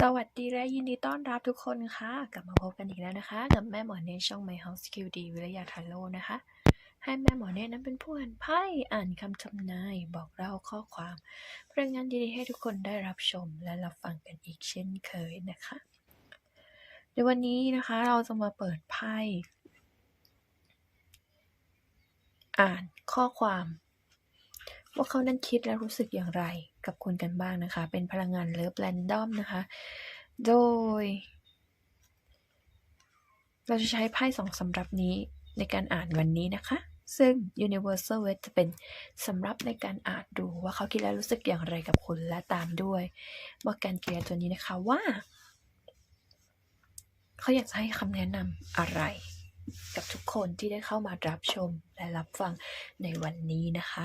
สวัสดีและยินดีต้อนรับทุกคนค่ะ กลับมาพบกันอีกแล้วนะคะ กับแม่หมอเนตช่อง My House QD วิริยาทาโร่นะคะ ให้แม่หมอเนตนั้นเป็นผู้อ่านไพ่อ่านคำทำนาย บอกเล่าข้อความเรื่องงานดีๆให้ทุกคนได้รับชมและรับฟังกันอีกเช่นเคยนะคะในวันนี้นะคะเราจะมาเปิดไพ่อ่านข้อความ ว่าเขานั้นคิดและรู้สึกอย่างไร กับคุณกันบ้างนะคะ เป็นพลังงานเลิฟแรนดอมนะคะ โดย เราจะใช้ไพ่สองสำรับนี้ในการอ่านวันนี้นะคะ ซึ่ง Universal w e จะเป็นสำรับในการอ่านดูว่าเขาคิดและรู้สึกอย่างไรกับคุณและตามด้วยว่าการเกลียตัวนี้นะคะว่า เขาอยากจะให้คำแนะนำอะไรกับทุกคนที่ได้เข้ามารับชมและรับฟังในวันนี้นะคะ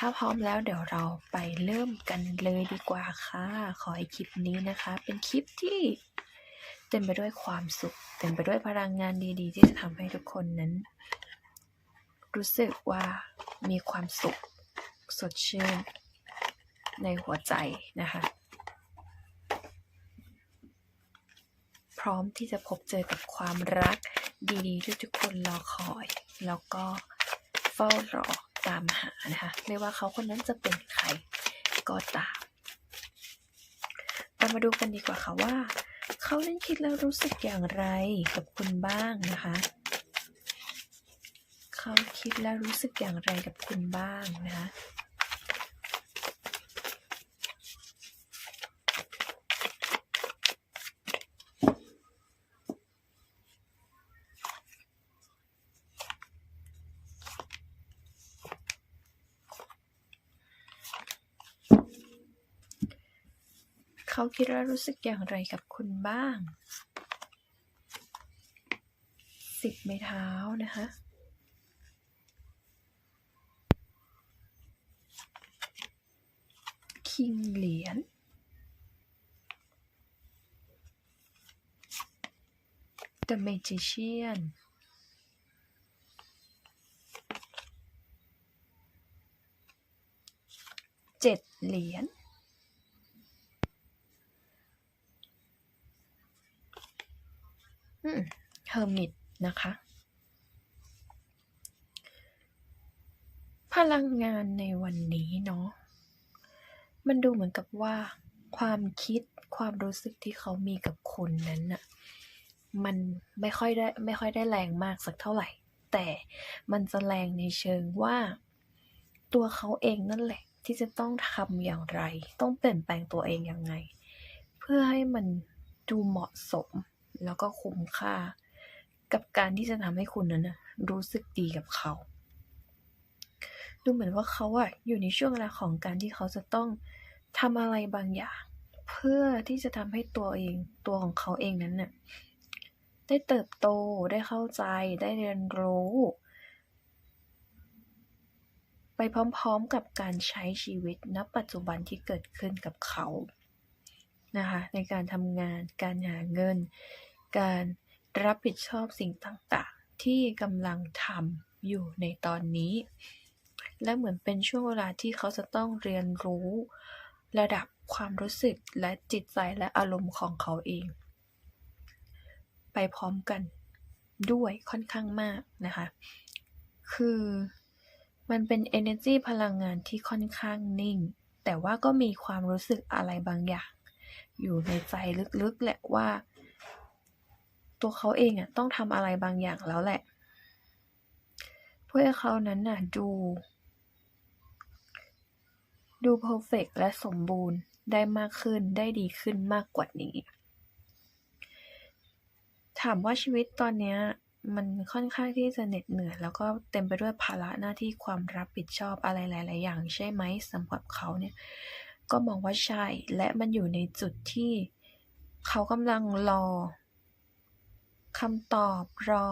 ถ้าพร้อมแล้วเดี๋ยวเราไปเริ่มกันเลยดีกว่าค่ะ ขอให้คลิปนี้นะคะ เป็นคลิปที่เต็มไปด้วยความสุข เต็มไปด้วยพลังงานดีๆ ที่จะทำให้ทุกคนนั้น รู้สึกว่ามีความสุขสดชื่นในหัวใจนะคะ พร้อมที่จะพบเจอกับความรักดีๆที่ทุกคนรอคอย แล้วก็เฝ้ารอ ตามหานะคะ ไม่ว่าเขาคนนั้นจะเป็นใครก็ตามเรามาดูกันดีกว่าค่ะว่า เขานั้นคิดแล้วรู้สึกอย่างไรกับคุณบ้างนะคะ เขาคิดแล้วรู้สึกอย่างไรกับคุณบ้างนะคะ คิดและรู้สึกอย่างไรกับคุณบ้าง สิบไม้เท้านะคะคิงเหรียญ The Magician เจ็ดเหรียญ อืม เฮอร์มิตนะคะ พลังงานในวันนี้เนาะ มันดูเหมือนกับว่า ความคิดความรู้สึกที่เขามีกับคุณนั้นน่ะ มันไม่ค่อยได้ไม่ค่อยได้แรงมากสักเท่าไหร่ แต่มันจะแรงในเชิงว่า ตัวเขาเองนั่นแหละ ที่จะต้องทำอย่างไร ต้องเปลี่ยนแปลงตัวเองอยังไง เพื่อให้มันดูเหมาะสม แล้วก็คุ้มค่า กับการที่จะทำให้คุณนั้นนะรู้สึกดีกับเขา ดูเหมือนว่าเขาอะอยู่ในช่วงเวลาของการที่เขาจะต้องทำอะไรบางอย่าง เพื่อที่จะทำให้ตัวเองตัวของเขาเองนั้นน่ะได้เติบโตได้เข้าใจได้เรียนรู้ ไปพร้อมๆกับการใช้ชีวิตณปัจจุบันที่เกิดขึ้นกับเขานะคะในการทำงานการหาเงิน การรับผิดชอบสิ่งต่างๆ ที่กำลังทำอยู่ในตอนนี้ และเหมือนเป็นช่วงเวลาที่เขาจะต้องเรียนรู้ระดับความรู้สึกและจิตใจและอารมณ์ของเขาเอง ไปพร้อมกันด้วยค่อนข้างมากนะคะ คือมันเป็น energy พลังงานที่ค่อนข้างนิ่ง แต่ว่าก็มีความรู้สึกอะไรบางอย่าง อยู่ในใจลึกๆแหละว่า ตัวเขาเองอะต้องทำอะไรบางอย่างแล้วแหละ เพื่อให้เขานั้นน่ะดู ดูเพอร์เฟกและสมบูรณ์ได้มากขึ้นได้ดีขึ้นมากกว่านี้ ถามว่าชีวิตตอนเนี้ยมันค่อนข้างที่จะเหน็ดเหนื่อยแล้วก็เต็มไปด้วยภาระหน้าที่ความรับผิดชอบอะไรหลาย ๆ อย่างใช่ไหมสำหรับเขาเนี่ย ก็มองว่าใช่ และมันอยู่ในจุดที่เขากำลังรอ คำตอบรอ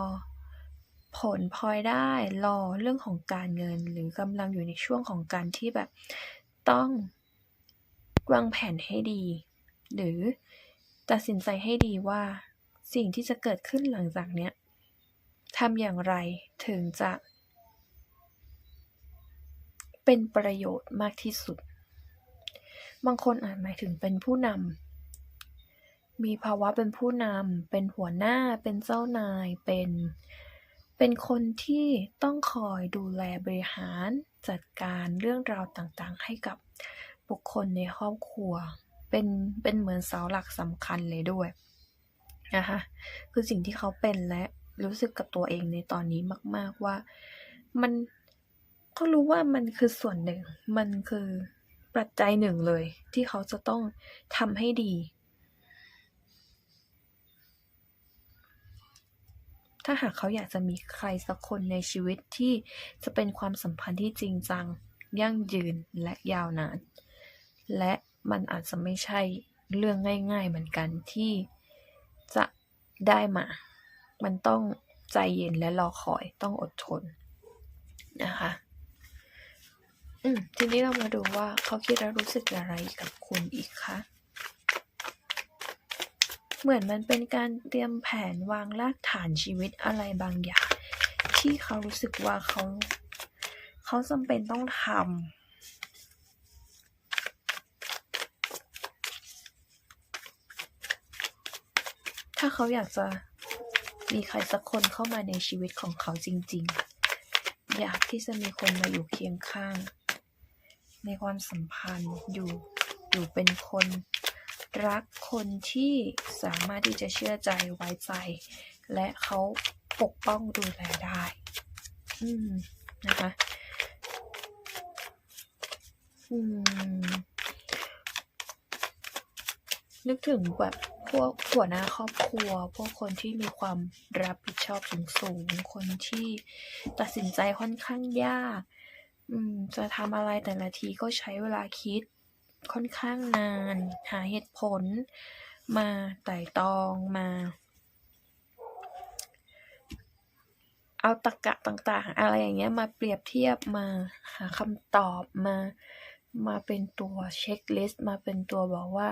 ผลพลอยได้รอเรื่องของการเงิน หรือกำลังอยู่ในช่วงของการที่แบบต้องวางแผนให้ดี หรือตัดสินใจให้ดีว่าสิ่งที่จะเกิดขึ้นหลังจากเนี้ยทำอย่างไรถึงจะ เป็นประโยชน์มากที่สุด บางคนอาจหมายถึงเป็นผู้นำ มีภาวะเป็นผู้นำ เป็นหัวหน้า เป็นเจ้านาย เป็น เป็นคนที่ต้องคอยดูแลบริหารจัดการเรื่องราวต่างๆ ให้กับบุคคลในครอบครัว เป็น เป็นเหมือนเสาหลักสำคัญเลยด้วยนะคะคือสิ่งที่เขาเป็นและรู้สึกกับตัวเองในตอนนี้มาก ๆว่ามันเขารู้ว่ามันคือส่วนหนึ่ง มันคือปัจจัยหนึ่งเลย ที่เขาจะต้องทำให้ดี ถ้าหากเขาอยากจะมีใครสักคนในชีวิตที่จะเป็นความสัมพันธ์ที่จริงจัง ยั่งยืนและยาวนาน และมันอาจจะไม่ใช่เรื่องง่ายๆเหมือนกันที่จะได้มา มันต้องใจเย็นและรอคอยต้องอดทนนะคะอืมทีนี้เรามาดูว่าเขาคิดและรู้สึกอะไรกับคุณอีกคะ เหมือนมันเป็นการเตรียมแผนวางรากฐานชีวิตอะไรบางอย่าง ที่เขารู้สึกว่าเขา เขาจำเป็นต้องทำถ้าเขาอยากจะมีใครสักคนเข้ามาในชีวิตของเขาจริง ๆ อยากที่จะมีคนมาอยู่เคียงข้าง ในความสัมพันธ์อยู่อยู่เป็นคน รักคนที่สามารถที่จะเชื่อใจไว้ใจ และเขาปกป้องดูแลได้ อืม นะคะ อืม นึกถึงแบบพวกหัวหน้าครอบครัว พวกคนที่มีความรับผิดชอบสูงสูง คนที่ตัดสินใจค่อนข้างยาก อืม จะทำอะไรแต่ละทีก็ใช้เวลาคิด ค่อนข้างนาน หาเหตุผล มาไต่ตองมา เอาตรกะต่างๆ อะไรอย่างเงี้ยมาเปรียบเทียบมาหาคำตอบมามาเป็นตัวเช็คลิสต์มาเป็นตัวบอกว่า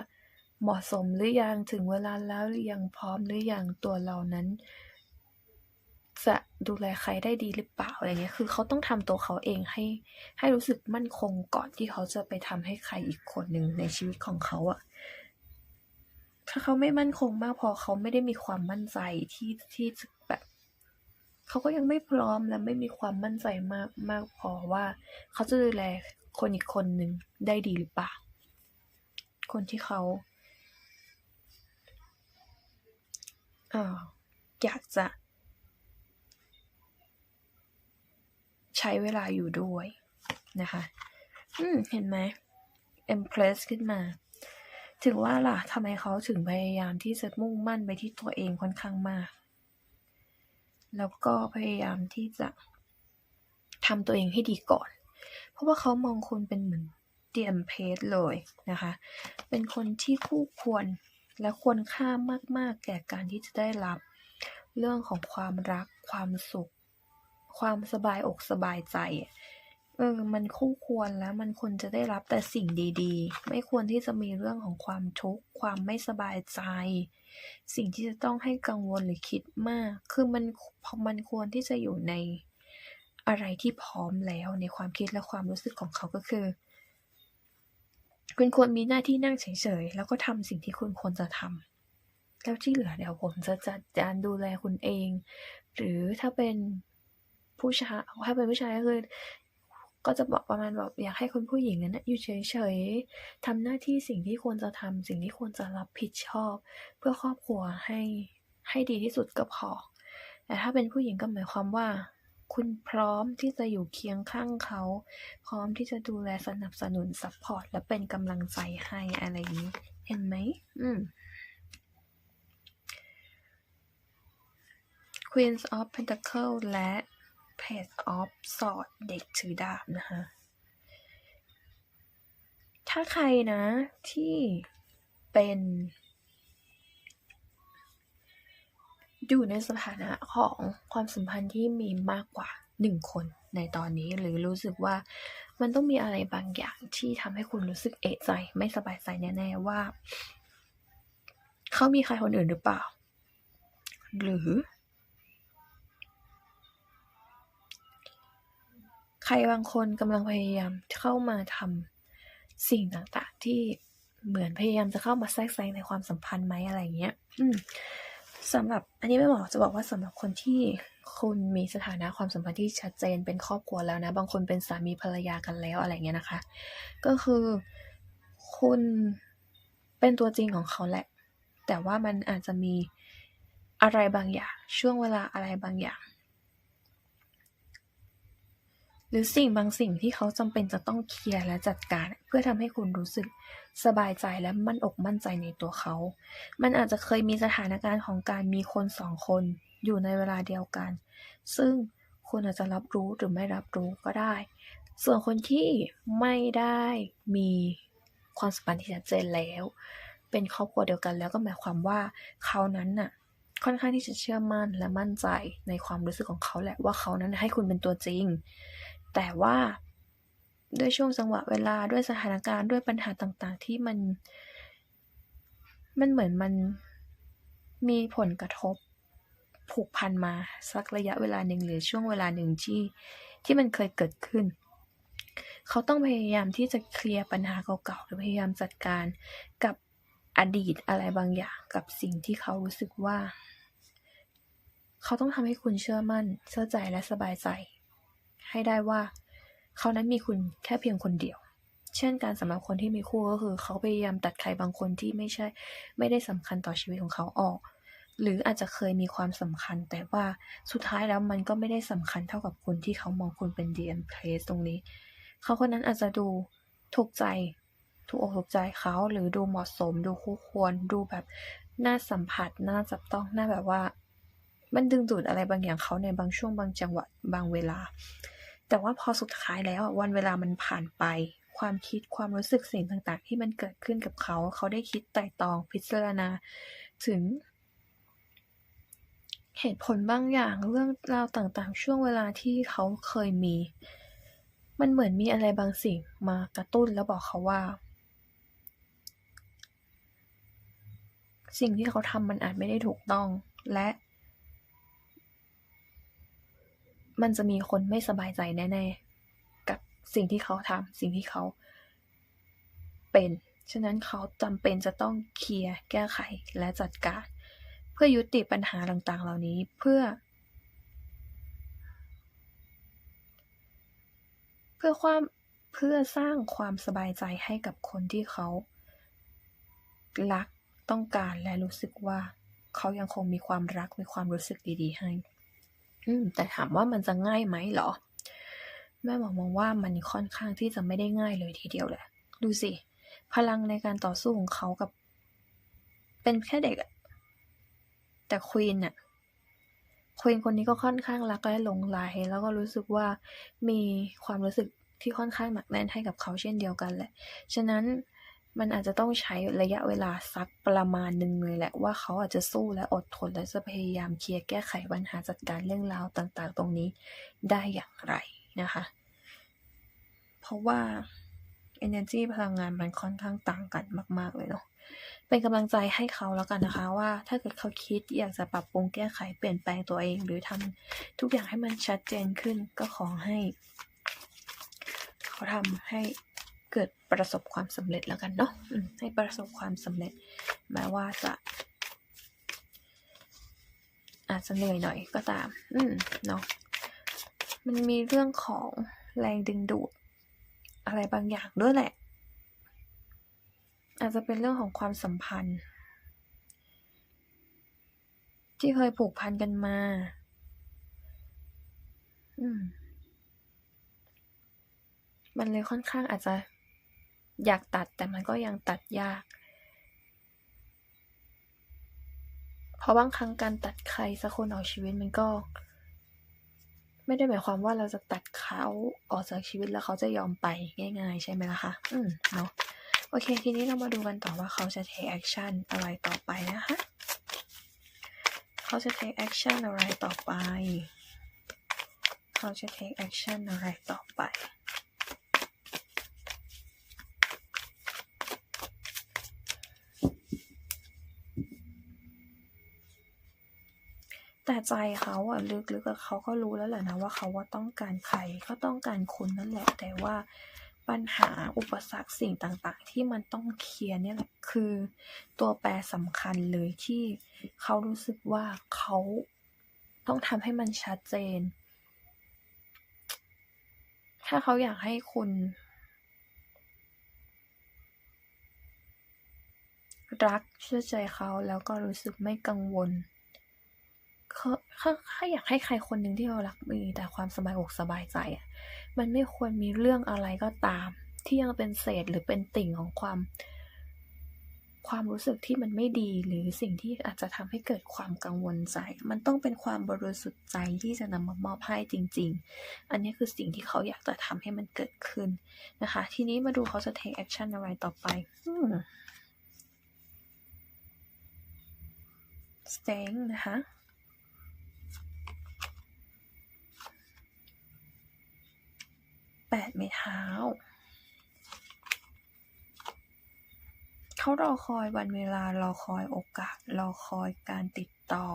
เหมาะสมหรือยังถึงเวลาแล้วหรือยังพร้อมหรือยังตัวเรานั้น จะดูแลใครได้ดีหรือเปล่าอะไรเงี้ย คือเขาต้องทำตัวเขาเองให้ให้รู้สึกมั่นคงก่อนที่เขาจะไปทำให้ใครอีกคนหนึ่งในชีวิตของเขาอะถ้าเขาไม่มั่นคงมากพอเขาไม่ได้มีความมั่นใจที่ที่แบบเขาก็ยังไม่พร้อมและไม่มีความมั่นใจมากมากพอว่าเขาจะดูแลคนอีกคนหนึ่งได้ดีหรือเปล่า คนที่เขาเอ่ออยากจะ ใช้เวลาอยู่ด้วยนะคะ อืม เห็นไหม impress ขึ้นมา ถึงว่าล่ะทำไมเขาถึงพยายามที่จะมุ่งมั่นไปที่ตัวเองค่อนข้างมาก แล้วก็พยายามที่จะทำตัวเองให้ดีก่อน เพราะว่าเขามองคุณเป็นเหมือนเตรียมเพจเลยนะคะ เป็นคนที่คู่ควรและควรค่ามาก ๆ แก่การที่จะได้รับ เรื่องของความรักความสุข ความสบายอกสบายใจเออมันคู่ควรแล้วมันควรจะได้รับแต่สิ่งดีๆ ไม่ควรที่จะมีเรื่องของความทุกข์ความไม่สบายใจ สิ่งที่จะต้องให้กังวลหรือคิดมาก คือมันมันควรที่จะอยู่ในอะไรที่พร้อมแล้วในความคิดและความรู้สึกของเขาก็คือ คุณควรมีหน้าที่นั่งเฉยๆแล้วก็ทำสิ่งที่คุณควรจะทำแล้วที่เหลือเดี๋ยวผมจะจัดการดูแลคุณเอง หรือถ้าเป็น ผู้ชายถ้าเป็นผู้ชายก็คือ ก็จะบอกประมาณแบบอยากให้คุณผู้หญิงนั้นน่ะอยู่เฉยๆทำหน้าที่สิ่งที่ควรจะทำสิ่งที่ควรจะรับผิดชอบ เพื่อครอบครัวให้ให้ดีที่สุดก็พอ แต่ถ้าเป็นผู้หญิงก็หมายความว่า คุณพร้อมที่จะอยู่เคียงข้างเขา พร้อมที่จะดูแลสนับสนุนซัปพอร์ตและเป็นกำลังใจให้อะไรอย่างงี้ เห็นไหม อืม Queens of Pentacles และ Page of Sword เด็กถือดาบนะคะ ถ้าใครนะที่เป็นอยู่ในสถานะของความสัมพันธ์ที่มีมากกว่า1คนในตอนนี้หรือรู้สึกว่ามันต้องมีอะไรบางอย่างที่ทำให้คุณรู้สึกเอะใจ ไม่สบายใจแน่ๆว่า เขามีใครคนอื่นหรือเปล่า หรือ รบางคนกำลังพยายามเข้ามาทำสิ่งต่างๆ ที่เหมือนพยายามจะเข้ามาแทรกแซงในความสัมพันธ์ไหมอะไรอย่างเงี้ยอืมสำหรับอันนี้ไม่บอกจะบอกว่าสำหรับคนที่คุณมีสถานะความสัมพันธ์ที่ชัดเจนเป็นครอบครัวแล้วนะ บางคนเป็นสามีภรรยากันแล้วอะไรเงี้ยนะคะ ก็คือคุณเป็นตัวจริงของเขาแหละ แต่ว่ามันอาจจะมีอะไรบางอย่าง ช่วงเวลาอะไรบางอย่าง หรือสิ่งบางสิ่งที่เขาจำเป็นจะต้องเคลียร์และจัดการ เพื่อทำให้คุณรู้สึกสบายใจและมั่นอกมั่นใจในตัวเขา มันอาจจะเคยมีสถานการณ์ของการมีคนสองคนอยู่ในเวลาเดียวกัน ซึ่งคุณอาจจะรับรู้หรือไม่รับรู้ก็ได้ ส่วนคนที่ไม่ได้มีความสัมพันธ์ที่ชัดเจนแล้ว เป็นครอบครัวเดียวกันแล้วก็หมายความว่าเขานั้นน่ะค่อนข้างที่จะเชื่อมั่นและมั่นใจในความรู้สึกของเขาแหละว่าเขานั้นให้คุณเป็นตัวจริง แต่ว่าด้วยช่วงจังหวะเวลาด้วยสถานการณ์ด้วยปัญหาต่างๆ ที่มัน มันเหมือนมันมีผลกระทบผูกพันมาสักระยะเวลาหนึ่งหรือช่วงเวลาหนึ่งที่ที่มันเคยเกิดขึ้น เขาต้องพยายามที่จะเคลียร์ปัญหาเก่าๆหรือพยายามจัดการกับอดีตอะไรบางอย่างกับสิ่งที่เขารู้สึกว่า เขาต้องทำให้คุณเชื่อมั่นเชื่อใจและสบายใจ ให้ได้ว่า เขานั้นมีคุณแค่เพียงคนเดียว เช่นการสำหรับคนที่มีคู่ก็คือ เขาพยายามตัดใครบางคนที่ไม่ใช่ ไม่ได้สำคัญต่อชีวิตของเขาออก หรืออาจจะเคยมีความสำคัญ แต่ว่าสุดท้ายแล้วมันก็ไม่ได้สำคัญเท่ากับคนที่เขามองคุณเป็น DM place ตรงนี้ เขาคนนั้นอาจจะดูถูกใจถูกอกถูกใจเขาหรือดูเหมาะสม ดูคู่ควรดูแบบน่าสัมผัสน่าจับต้องน่าแบบว่า มันดึงดูดอะไรบางอย่างเขาในบางช่วงบางจังหวะบางเวลา แต่ว่าพอสุดท้ายแล้ววันเวลามันผ่านไป ความคิดความรู้สึกสิ่งต่างๆ ที่มันเกิดขึ้นกับเขา เขาได้คิดไต่ตองพิจารณา ถึง เหตุผลบางอย่างเรื่องราวต่างๆ ช่วงเวลาที่เขาเคยมี มันเหมือนมีอะไรบางสิ่งมากระตุ้นแล้วบอกเขาว่า สิ่งที่เขาทำมันอาจไม่ได้ถูกต้องและ มันจะมีคนไม่สบายใจแน่ๆ กับสิ่งที่เขาทำสิ่งที่เขาเป็น ฉะนั้นเขาจำเป็นจะต้องเคลียร์แก้ไขและจัดการ เพื่อยุติปัญหาต่างๆ เหล่านี้เพื่อ เพื่อความเพื่อสร้างความสบายใจให้กับคนที่เขา รักต้องการและรู้สึกว่าเขายังคงมีความรักมีความรู้สึกดี ๆ ให้ อืมแต่ถามว่ามันจะง่ายไหมเหรอ แม่หมอมองว่ามันค่อนข้างที่จะไม่ได้ง่ายเลยทีเดียวแหละ ดูสิ พลังในการต่อสู้ของเขากับ เป็นแค่เด็กอะแต่ควีนอะควีนคนนี้ก็ค่อนข้างรักและหลงไหลแล้วก็รู้สึกว่ามีความรู้สึกที่ค่อนข้างหนักแน่นให้กับเขาเช่นเดียวกันแหละ ฉะนั้น มันอาจจะต้องใช้ระยะเวลาสักประมาณหนึ่งเลยแหละว่าเขาอาจจะสู้และอดทนและจะพยายามเคลียร์แก้ไขปัญหาจัดการเรื่องราวต่างๆ ตรงนี้ได้อย่างไรนะคะ เพราะว่า energy พลังงานมันค่อนข้างต่างกันมาก ๆ เลยเนาะเป็นกำลังใจให้เขาแล้วกันนะคะว่าถ้าเกิดเขาคิดอยากจะปรับปรุงแก้ไขเปลี่ยนแปลงตัวเอง หรือทำทุกอย่างให้มันชัดเจนขึ้นก็ขอให้ เขาทำให้ เกิดประสบความสำเร็จแล้วกันเนาะให้ประสบความสำเร็จแม้ว่าจะ อาจจะเหนื่อยหน่อยก็ตาม อืมเนาะมันมีเรื่องของแรงดึงดูด อะไรบางอย่างด้วยแหละ อาจจะเป็นเรื่องของความสัมพันธ์ ที่เคยผูกพันกันมา อืมมันเลยค่อนข้างอาจจะ อยากตัดแต่มันก็ยังตัดยาก เพราะบางครั้งการตัดใครสักคนออกชีวิตมันก็ ไม่ได้หมายความว่าเราจะตัดเขาออกจากชีวิตแล้วเขาจะยอมไปง่าย ๆ ใช่ไหมล่ะคะ อืมเนาะโอเค ทีนี้เรามาดูกันต่อว่าเขาจะ take action อะไรต่อไปนะคะ เขาจะ take action อะไรต่อไป เขาจะ take action อะไรต่อไป แต่ใจเขาอะลึกๆเขาก็รู้แล้วแหละนะว่าเขาว่าต้องการใครก็ต้องการคุณนั่นแหละ แต่ว่าปัญหาอุปสรรคสิ่งต่างๆ ที่มันต้องเคลียร์เนี่ยแหละคือตัวแปรสำคัญเลยที่เขารู้สึกว่าเขาต้องทำให้มันชัดเจน ถ้าเขาอยากให้คุณรักเชื่อใจเขาแล้วก็รู้สึกไม่กังวล ถ้าถ้าอยากให้ใครคนหนึ่งที่เรารักมีแต่ความสบายอกสบายใจอะมันไม่ควรมีเรื่องอะไรก็ตาม ที่ยังเป็นเศษหรือเป็นติ่งของความ ความรู้สึกที่มันไม่ดีหรือสิ่งที่อาจจะทำให้เกิดความกังวลใจ มันต้องเป็นความบริสุทธิ์ใจที่จะนำมามอบให้จริง ๆ อันนี้คือสิ่งที่เขาอยากจะทำให้มันเกิดขึ้นนะคะ ทีนี้มาดูเขาจะ take action อะไรต่อไปอ staying นะคะ แปดไม้เท้า เขารอคอยวันเวลารอคอยโอกาส รอคอยการติดต่อ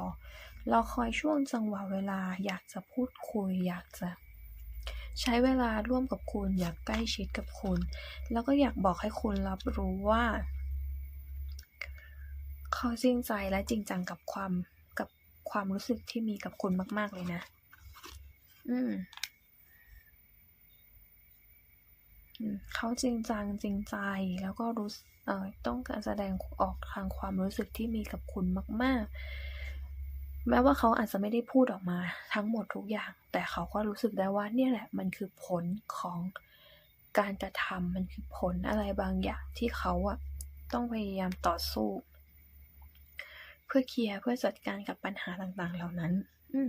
รอคอยช่วงจังหวะเวลาอยากจะพูดคุย อยากจะใช้เวลาร่วมกับคุณ อยากใกล้ชิดกับคุณ แล้วก็อยากบอกให้คุณรับรู้ว่า เขาจริงใจและจริงจังกับความกับความรู้สึกที่มีกับคุณมาก ๆ เลยนะ อืม อืม เขาจริงจังจริงใจแล้วก็รู้เอ่อต้องการแสดงออกทางความรู้สึกที่มีกับคุณมาก ๆ แม้ว่าเขาอาจจะไม่ได้พูดออกมาทั้งหมดทุกอย่าง แต่เขาก็รู้สึกได้ว่าเนี่ยแหละมันคือผลของการกระทำมันคือผลอะไรบางอย่างที่เขาอะต้องพยายามต่อสู้ เพื่อเคลียร์เพื่อจัดการกับปัญหาต่างๆ เหล่านั้น อื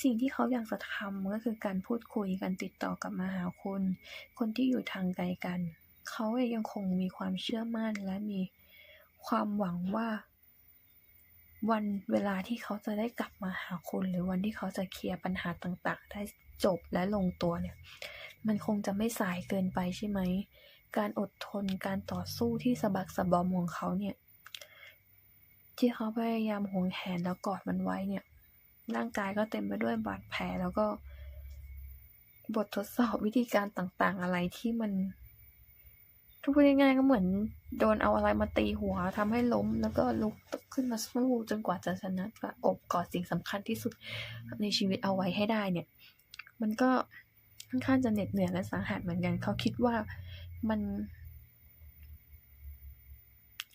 สิ่งที่เขาอยากจะทำก็คือการพูดคุยการติดต่อกลับมาหาคุณ คนที่อยู่ทางไกลกัน เขาเองยังคงมีความเชื่อมั่นและมีความหวังว่า วันเวลาที่เขาจะได้กลับมาหาคุณ หรือวันที่เขาจะเคลียร์ปัญหาต่างๆ ได้จบและลงตัวเนี่ย มันคงจะไม่สายเกินไปใช่ไหม การอดทนการต่อสู้ที่สะบักสะบอมของเขาเนี่ย ที่เขาพยายามหวงแหนแล้วกอดมันไว้เนี่ย ร่างกายก็เต็มไปด้วยบาดแผลแล้วก็บททดสอบวิธีการต่างๆ อะไรที่มันถ้าพูดง่ายๆก็เหมือนโดนเอาอะไรมาตีหัวทำให้ล้ม แล้วก็ลุกขึ้นมาสู้จนกว่าจะชนะแบบอบกอดสิ่งสำคัญที่สุดในชีวิตเอาไว้ให้ได้เนี่ย มันก็ค่อนข้างจะเหน็ดเหนื่อยและสาหัสเหมือนกัน เขาคิดว่ามัน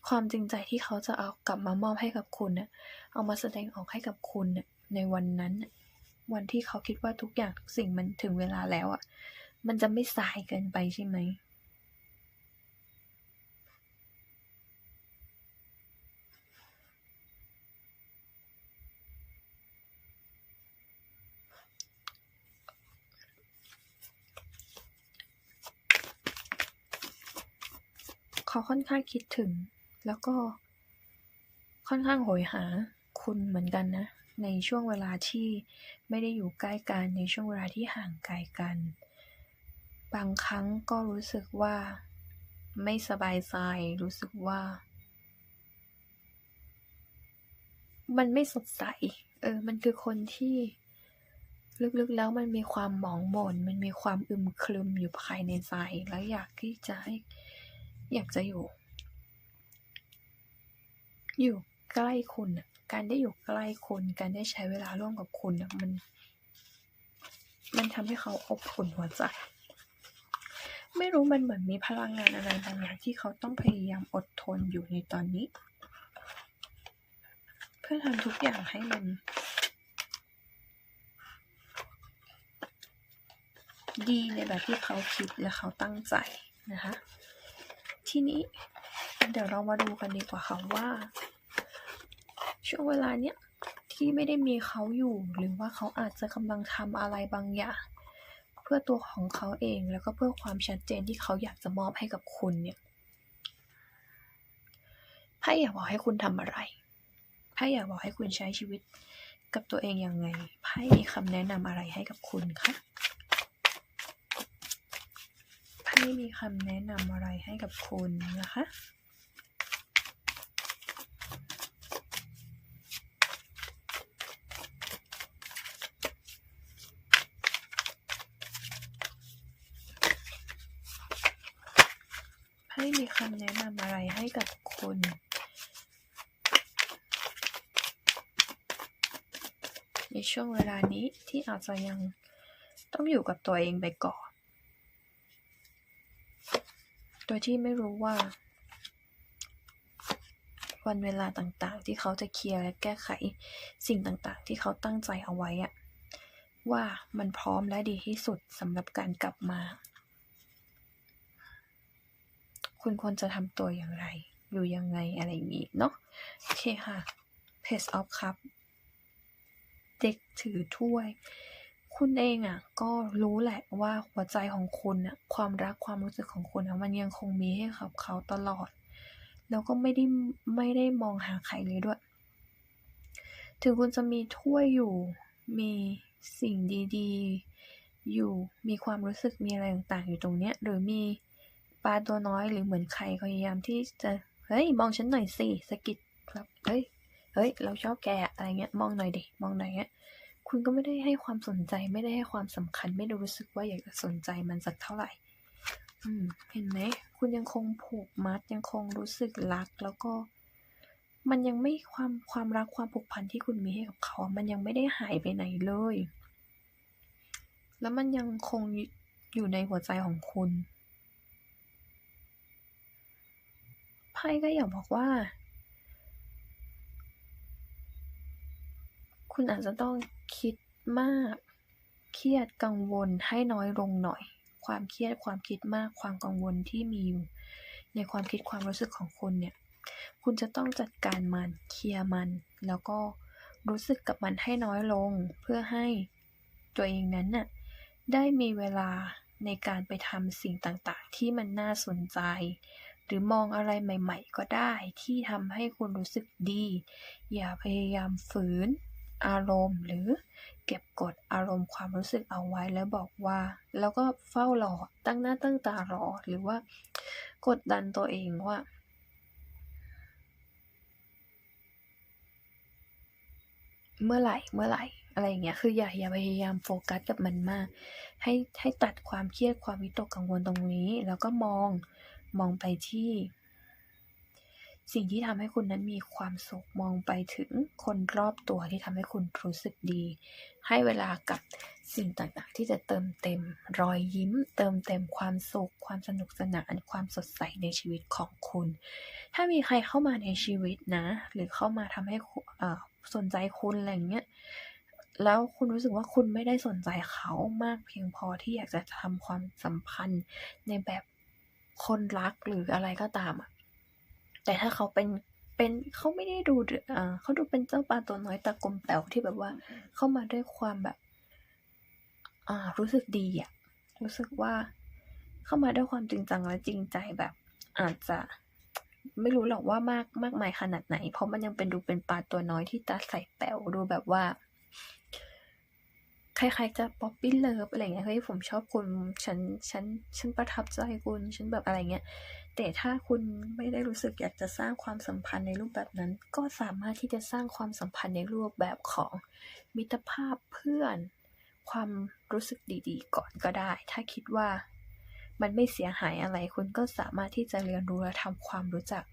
ความจริงใจที่เขาจะเอากลับมามอบให้กับคุณเนี่ยเอามาแสดงออกให้กับคุณเนี่ย ในวันนั้น วันที่เขาคิดว่าทุกอย่างทุกสิ่งมันถึงเวลาแล้วอะ มันจะไม่สายเกินไปใช่ไหมเขาค่อนข้างคิดถึง แล้วก็ค่อนข้างโหยหาคุณเหมือนกันนะ ในช่วงเวลาที่ไม่ได้อยู่ใกล้กันในช่วงเวลาที่ห่างไกลกัน บางครั้งก็รู้สึกว่า ไม่สบายใจรู้สึกว่า มันไม่สดใสเออมันคือคนที่ลึกๆแล้วมันมีความหมองหม่นมันมีความอึมครึมอยู่ภายในใจแล้วอยากที่จะให้อยากจะอยู่ อยู่ใกล้คุณน่ะ การได้อยู่ใกล้คุณการได้ใช้เวลาร่วมกับคุณน่ะมัน มันทำให้เขาอบอุ่นหัวใจไม่รู้มันเหมือนมีพลังงานอะไรบางอย่างที่เขาต้องพยายามอดทนอยู่ในตอนนี้ เพื่อทำทุกอย่างให้มัน ดีในแบบที่เขาคิดและเขาตั้งใจนะคะ ทีนี้เดี๋ยวเรามาดูกันดีกว่าค่ะว่า ช่วงเวลาเนี้ยที่ไม่ได้มีเขาอยู่ หรือว่าเขาอาจจะกำลังทำอะไรบางอย่าง เพื่อตัวของเขาเองแล้วก็เพื่อความชัดเจนที่เขาอยากจะมอบให้กับคุณเนี่ยไพ่อยากบอกให้คุณทำอะไรไพ่อยากบอกให้คุณใช้ชีวิตกับตัวเองยังไงไพ่มีคำแนะนำอะไรให้กับคุณคะไพ่มีคำแนะนำอะไรให้กับคุณนะคะำแนะนำอะไรให้ กับคุณในช่วงเวลานี้ที่อาจจะยังต้องอยู่กับตัวเองไปก่อน โดยที่ไม่รู้ว่า วันเวลาต่างๆ ที่เขาจะเคลียร์และแก้ไขสิ่งต่างๆ ที่เขาตั้งใจเอาไว้อะว่ามันพร้อมและดีที่สุดสำหรับการกลับมา คุณควรจะทำตัวอย่างไร อยู่ยังไงอะไรอย่างนี้เนาะโอเคค่ะ Page of Cup เด็กถือถ้วย คุณเองอะ ก็รู้แหละว่าหัวใจของคุณอะความรักความรู้สึกของคุณอะมันยังคงมีให้กับเขาตลอด แล้วก็ไม่ได้ไม่ได้มองหาใครเลยด้วย ถึงคุณจะมีถ้วยอยู่ มีสิ่งดี ๆ อยู่มีความรู้สึกมีอะไรต่างๆอยู่ตรงเนี้ย หรือมี ลาตัวน้อยหรือเหมือนใครพยายามที่จะเฮ้ยมองฉันหน่อยสิสกิดครับเฮ้ยเฮ้ย เราชอบแกอะไรเงี้ยมองหน่อยดิมองหน่อยเงี้ยคุณก็ไม่ได้ให้ความสนใจไม่ได้ให้ความสำคัญ ไม่ได้รู้สึกว่าอยากจะสนใจมันสักเท่าไหร่ อืม เห็นไหมคุณยังคงผูกมัดยังคงรู้สึกรักแล้วก็ มันยังไม่ความความรักความผูกพันที่คุณมีให้กับเขา มันยังไม่ได้หายไปไหนเลย แล้วมันยังคงอยู่ในหัวใจของคุณ ไพ่ก็อยากบอกว่า คุณอาจจะต้องคิดมาก เครียดกังวลให้น้อยลงหน่อย ความเครียดความคิดมากความกังวลที่มีอยู่ ในความคิดความรู้สึกของคุณเนี่ย คุณจะต้องจัดการมันเคลียร์มัน แล้วก็รู้สึกกับมันให้น้อยลง เพื่อให้ตัวเองนั้นน่ะได้มีเวลาในการไปทำสิ่งต่างๆ ที่มันน่าสนใจ หรือมองอะไรใหม่ๆ ก็ได้ที่ทำให้คุณรู้สึกดี อย่าพยายามฝืนอารมณ์หรือเก็บกดอารมณ์ความรู้สึกเอาไว้แล้วบอกว่า แล้วก็เฝ้ารอตั้งหน้าตั้งตารอหรือว่ากดดันตัวเองว่า เมื่อไหร่เมื่อไหร่อะไรอย่างเงี้ยคืออย่าอย่าพยายามโฟกัสกับมันมาก ให้ให้ตัดความเครียดความวิตกกังวลตรงนี้ แล้วก็มอง มองไปที่สิ่งที่ทำให้คุณนั้นมีความสุขมองไปถึงคนรอบตัวที่ทำให้คุณรู้สึกดี ให้เวลากับสิ่งต่างๆ ที่จะเติมเต็มรอยยิ้ม เติมเต็มความสุข ความสนุกสนานความสดใสในชีวิตของคุณ ถ้ามีใครเข้ามาในชีวิตนะ หรือเข้ามาทำให้สนใจคุณอะไรเงี้ยแล้วคุณรู้สึกว่าคุณไม่ได้สนใจเขามากเพียงพอที่อยากจะทำความสัมพันธ์ในแบบ คนรักหรืออะไรก็ตามอะแต่ถ้าเขาเป็นเป็นเขาไม่ได้ดูอ่าเขาดูเป็นเจ้าปลาตัวน้อยตากลมแป๋วที่แบบว่า เข้ามาด้วยความแบบ อ่า รู้สึกดีอะรู้สึกว่าเข้ามาด้วยความจริงจังและจริงใจแบบ อาจจะไม่รู้หรอกว่ามากมากมายขนาดไหน เพราะมันยังเป็นดูเป็นปลาตัวน้อยที่ตาใส่แป๋วดูแบบว่า ใคล้ายๆจะป๊อปปี้เลิฟอะไรเงี้ยเฮ้ยผมชอบคุณฉันฉันฉันประทับใจคุณฉันแบบอะไรเงี้ยแต่ถ้าคุณไม่ได้รู้สึกอยากจะสร้างความสัมพันธ์ในรูปแบบนั้น ก็สามารถที่จะสร้างความสัมพันธ์ในรูปแบบของมิตรภาพเพื่อน ความรู้สึกดีๆ ก่อนก็ได้ ถ้าคิดว่ามันไม่เสียหายอะไรคุณก็สามารถที่จะเรียนรู้และทำความรู้จัก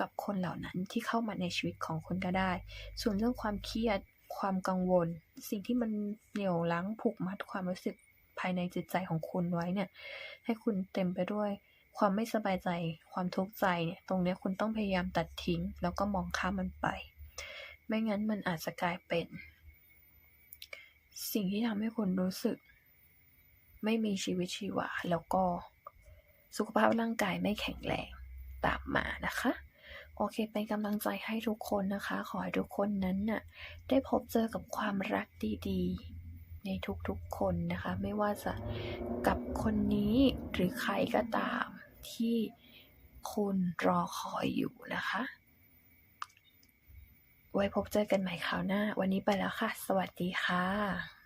กับคนเหล่านั้นที่เข้ามาในชีวิตของคุณก็ได้ ส่วนเรื่องความเครียด ความกังวล สิ่งที่มันเหนี่ยวลังผูกมัดความรู้สึกภายในจิตใจของคุณไว้เนี่ย ให้คุณเต็มไปด้วย ความไม่สบายใจ ความทุกข์ใจเนี่ย ตรงนี้คุณต้องพยายามตัดทิ้ง แล้วก็มองข้ามมันไป ไม่งั้นมันอาจจะกลายเป็น สิ่งที่ทำให้คุณรู้สึก ไม่มีชีวิตชีวา แล้วก็สุขภาพร่างกายไม่แข็งแรงตามมานะคะ โอเค เป็นกำลังใจให้ทุกคนนะคะ ขอให้ทุกคนนั้นน่ะได้พบเจอกับความรักดีๆ ในทุกๆคนนะคะ ไม่ว่าจะกับคนนี้หรือใครก็ตามที่คุณรอคอยอยู่นะคะ ไว้พบเจอกันใหม่คราวหน้า วันนี้ไปแล้วค่ะ สวัสดีค่ะ